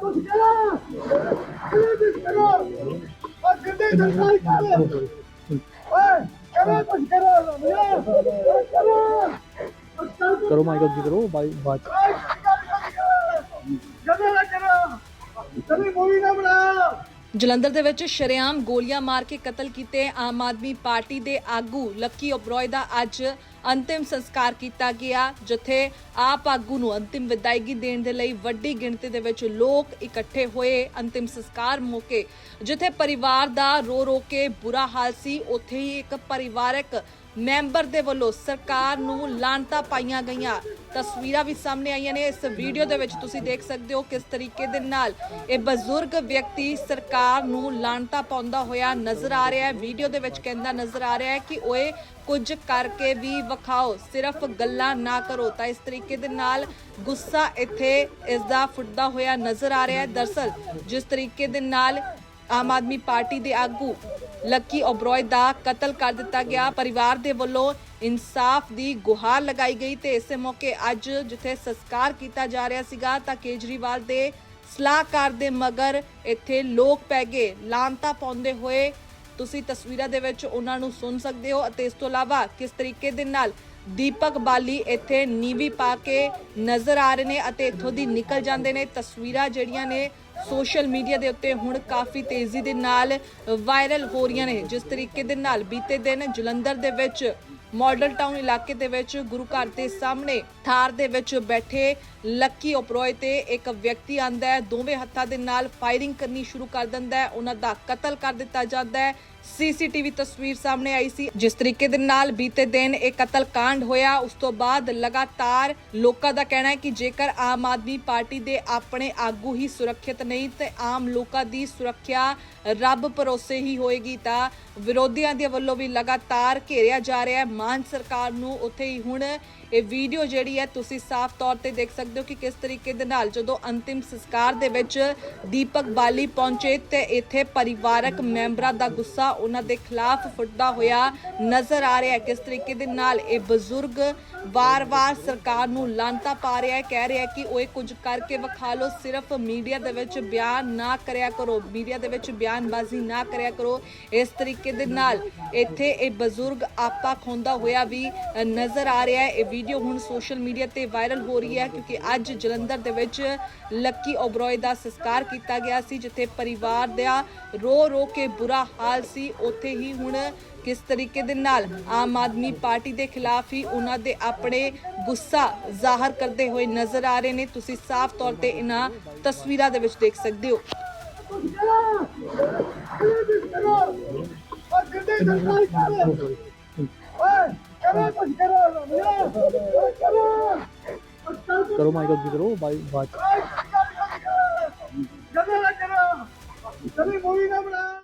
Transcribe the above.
ਕੁਛ ਕਰੋ ਕਿਹਨੇ ਕੁਛ ਕਰੋ ਆ ਗੱਡੇ ਸਰਕਾਰੀ ਕਰ ਓਏ ਕਰੋ ਕੁਛ ਕਰੋ ਮੇਰਾ ਕਰੋ ਕਰੋ ਮਾਈਕ ਅੱਗੇ ਕਰੋ ਬਾਈ ਬਾਤ ਗੱਡੇ ਨਾ ਕਰੋ ਕਦੀ ਮੂਵੀ ਨਾ ਬਣਾ ਜਲੰਧਰ ਦੇ ਵਿੱਚ ਸ਼ਰੇਆਮ ਗੋਲੀਆਂ ਮਾਰ ਕੇ ਕਤਲ ਕੀਤੇ ਆਮ ਆਦਮੀ ਪਾਰਟੀ ਦੇ ਆਗੂ ਲੱਕੀ ਓਬਰੋਏ ਦਾ ਅੱਜ ਅੰਤਿਮ ਸੰਸਕਾਰ ਕੀਤਾ ਗਿਆ, ਜਿੱਥੇ ਆਪ ਆਗੂ ਨੂੰ ਅੰਤਿਮ ਵਿਦਾਇਗੀ ਦੇਣ ਦੇ ਲਈ ਵੱਡੀ ਗਿਣਤੀ ਦੇ ਵਿੱਚ ਲੋਕ ਇਕੱਠੇ ਹੋਏ ਅੰਤਿਮ ਸੰਸਕਾਰ ਮੌਕੇ, ਜਿੱਥੇ ਪਰਿਵਾਰ ਦਾ ਰੋ ਰੋ ਕੇ ਬੁਰਾ ਹਾਲ ਸੀ, ਉੱਥੇ ਹੀ ਇੱਕ ਪਰਿਵਾਰਕ ਮੈਂਬਰ ਦੇ ਵੱਲੋਂ ਸਰਕਾਰ ਨੂੰ ਲਾਂਟਾਂ ਪਾਈਆਂ ਗਈਆਂ। ਤਸਵੀਰਾਂ ਵੀ ਸਾਹਮਣੇ ਆਈਆਂ ਨੇ, ਇਸ ਵੀਡੀਓ ਦੇ ਵਿੱਚ ਤੁਸੀਂ ਦੇਖ ਸਕਦੇ ਹੋ ਕਿਸ ਤਰੀਕੇ ਦੇ ਨਾਲ ਇਹ ਬਜ਼ੁਰਗ ਵਿਅਕਤੀ ਸਰਕਾਰ ਨੂੰ ਲਾਂਟਾਂ ਪਾਉਂਦਾ ਹੋਇਆ ਨਜ਼ਰ ਆ ਰਿਹਾ ਹੈ। ਵੀਡੀਓ ਦੇ ਵਿੱਚ ਕਹਿੰਦਾ ਨਜ਼ਰ ਆ ਰਿਹਾ ਹੈ ਕਿ ਓਏ ਕੁਝ ਕਰਕੇ ਵੀ ਵਿਖਾਓ, ਸਿਰਫ ਗੱਲਾਂ ਨਾ ਕਰੋ। ਤਾਂ ਇਸ ਤਰੀਕੇ ਦੇ ਨਾਲ ਗੁੱਸਾ ਇੱਥੇ ਇਸ ਦਾ ਫੁੱਟਦਾ ਹੋਇਆ ਨਜ਼ਰ ਆ ਰਿਹਾ ਹੈ। ਦਰਸਲ, ਜਿਸ ਤਰੀਕੇ ਦੇ ਨਾਲ ਆਮ ਆਦਮੀ ਪਾਰਟੀ ਦੇ ਆਗੂ ਲੱਕੀ ਓਬਰੋਏ ਦਾ ਕਤਲ ਕਰ ਦਿੱਤਾ ਗਿਆ। ਪਰਿਵਾਰ ਦੇ ਵੱਲੋਂ ਇਨਸਾਫ ਦੀ ਗੁਹਾਰ ਲਗਾਈ ਗਈ ਤੇ ਇਸੇ ਮੌਕੇ ਅੱਜ ਜਿੱਥੇ ਸੰਸਕਾਰ ਕੀਤਾ ਜਾ ਰਿਹਾ ਸੀਗਾ, ਤਾਂ ਕੇਜਰੀਵਾਲ ਦੇ ਸਲਾਹਕਾਰ ਦੇ ਮਗਰ ਇੱਥੇ ਲੋਕ ਪੈ ਗਏ। ਲਾਂਤਾ ਪਾਉਂਦੇ ਹੋਏ ਤੁਸੀਂ ਤਸਵੀਰਾਂ ਦੇ ਵਿੱਚ ਉਹਨਾਂ ਨੂੰ ਸੁਣ ਸਕਦੇ ਹੋ ਅਤੇ ਇਸ ਤੋਂ ਇਲਾਵਾ ਕਿਸ ਤਰੀਕੇ ਦੇ ਨਾਲ ਦੀਪਕ ਬਾਲੀ ਇੱਥੇ ਨੀਵੀ ਪਾ ਕੇ ਨਜ਼ਰ ਆ ਰਹੇ ਨੇ ਅਤੇ ਇੱਥੋਂ ਦੀ ਨਿਕਲ ਜਾਂਦੇ ਨੇ। ਤਸਵੀਰਾਂ ਜਿਹੜੀਆਂ ਨੇ ਸੋਸ਼ਲ ਮੀਡੀਆ ਦੇ ਉੱਤੇ ਹੁਣ ਕਾਫੀ ਤੇਜ਼ੀ ਦੇ ਨਾਲ ਵਾਇਰਲ ਹੋ ਰਹੀਆਂ ਨੇ। ਜਿਸ ਤਰੀਕੇ ਦੇ ਨਾਲ ਬੀਤੇ ਦਿਨ ਜਲੰਧਰ ਦੇ ਵਿੱਚ ਮਾਡਲ ਟਾਊਨ ਇਲਾਕੇ ਦੇ ਵਿੱਚ ਗੁਰੂ ਘਰ ਦੇ ਸਾਹਮਣੇ ਥਾਰ ਦੇ ਵਿੱਚ ਬੈਠੇ ਲੱਕੀ ਓਪਰੋਏ ਤੇ ਇੱਕ ਵਿਅਕਤੀ ਆਂਦਾ ਹੈ। ਦੋਵੇਂ ਹੱਥਾਂ ਦੇ ਨਾਲ ਫਾਇਰਿੰਗ ਕਰਨੀ ਸ਼ੁਰੂ ਕਰ ਦਿੰਦਾ ਹੈ। ਉਹਨਾਂ ਦਾ ਕਤਲ ਕਰ ਦਿੱਤਾ ਜਾਂਦਾ ਹੈ। ਸੀਸੀਟੀਵੀ ਤਸਵੀਰ ਸਾਹਮਣੇ ਆਈ ਸੀ। ਜਿਸ ਤਰੀਕੇ ਦੇ ਨਾਲ ਬੀਤੇ ਦਿਨ ਇਹ ਕਤਲ ਕਾਂਡ ਹੋਇਆ, ਉਸ ਤੋਂ ਬਾਅਦ ਲਗਾਤਾਰ ਲੋਕਾਂ ਦਾ ਕਹਿਣਾ ਹੈ ਕਿ ਜੇਕਰ ਆਮ ਆਦਮੀ ਪਾਰਟੀ ਦੇ ਆਪਣੇ ਆਗੂ ਹੀ ਸੁਰੱਖਿਅਤ ਨਹੀਂ ਤੇ ਆਮ ਲੋਕਾਂ ਦੀ ਸੁਰੱਖਿਆ ਰੱਬ ਭਰੋਸੇ ਹੀ ਹੋਏਗੀ ਤਾਂ ਵਿਰੋਧੀਆਂ ਦੇ ਵੱਲੋਂ ਵੀ ਲਗਾਤਾਰ ਘੇਰਿਆ ਜਾ ਰਿਹਾ ਹੈ। ਮਾਨ ਸਰਕਾਰ ਨੂੰ ਉੱਥੇ ਹੀ ਹੁਣ ਇਹ ਵੀਡੀਓ ਜਿਹੜੀ ਹੈ, ਤੁਸੀਂ ਸਾਫ਼ ਤੌਰ ਤੇ ਦੇਖ ਸਕਦੇ ਹੋ ਕਿ ਕਿਸ ਤਰੀਕੇ ਦੇ ਨਾਲ ਜਦੋਂ ਅੰਤਿਮ ਸੰਸਕਾਰ ਦੇ ਵਿੱਚ ਦੀਪਕ ਬਾਲੀ ਪਹੁੰਚੇ ਤੇ ਇੱਥੇ ਪਰਿਵਾਰਕ ਮੈਂਬਰਾਂ ਦਾ ਗੁੱਸਾ ਉਹਨਾਂ ਦੇ ਖਿਲਾਫ ਫੁੱਟਦਾ ਹੋਇਆ ਨਜ਼ਰ ਆ ਰਿਹਾ ਹੈ। ਕਿਸ ਤਰੀਕੇ ਦੇ ਨਾਲ ਇਹ ਬਜ਼ੁਰਗ ਵਾਰ-ਵਾਰ ਸਰਕਾਰ ਨੂੰ ਲਾਂਤਾ ਪਾ ਰਿਹਾ ਹੈ, ਕਹਿ ਰਿਹਾ ਹੈ ਕਿ ਇਹ ਕੁਝ ਕਰਕੇ ਵਿਖਾ ਲਓ, ਸਿਰਫ ਮੀਡੀਆ ਦੇ ਵਿੱਚ ਬਿਆਨ ਨਾ ਕਰਿਆ ਕਰੋ, ਮੀਡੀਆ ਦੇ ਵਿੱਚ ਬਿਆਨਬਾਜ਼ੀ ਨਾ ਕਰਿਆ ਕਰੋ। ਇਸ ਤਰੀਕੇ ਦੇ ਨਾਲ ਇੱਥੇ ਇਹ ਬਜ਼ੁਰਗ ਆਪਾ ਖੋਂਦਾ ਹੋਇਆ ਵੀ ਨਜ਼ਰ ਆ ਰਿਹਾ ਹੈ। ਇਹ ਵੀਡੀਓ ਹੁਣ ਸੋਸ਼ਲ ਮੀਡੀਆ ਤੇ ਵਾਇਰਲ ਹੋ ਰਹੀ ਹੈ, ਕਿਉਂਕਿ ਅੱਜ ਜਲੰਧਰ ਦੇ ਵਿੱਚ ਲੱਕੀ ਓਬਰੋਏ ਦਾ ਸੰਸਕਾਰ ਕੀਤਾ ਗਿਆ ਸੀ, ਜਿੱਥੇ ਪਰਿਵਾਰ ਦਾ ਰੋ ਰੋ ਕੇ ਬੁਰਾ ਹਾਲ ਸੀ। ਉੱਥੇ ਹੀ ਹੁਣ ਕਿਸ ਤਰੀਕੇ ਦੇ ਨਾਲ ਆਮ ਆਦਮੀ ਪਾਰਟੀ ਦੇ ਖਿਲਾਫ ਹੀ ਉਹਨਾਂ ਦੇ ਆਪਣੇ ਗੁੱਸਾ ਜ਼ਾਹਰ ਕਰਦੇ ਹੋਏ ਨਜ਼ਰ ਆ ਰਹੇ ਨੇ। ਤੁਸੀਂ ਸਾਫ਼ ਤੌਰ ਤੇ ਇਹਨਾਂ ਤਸਵੀਰਾਂ ਦੇ ਵਿੱਚ ਦੇਖ ਸਕਦੇ ਹੋ। ਕਰੋ ਮਾਈਕ ਅੱਗੇ ਕਰੋ ਬਾਈ ਬਾਤ ਗੱਡੇ ਨਾ ਕਰੋ ਕਦੀ ਮੂਵੀ ਨਾ ਬਣਾ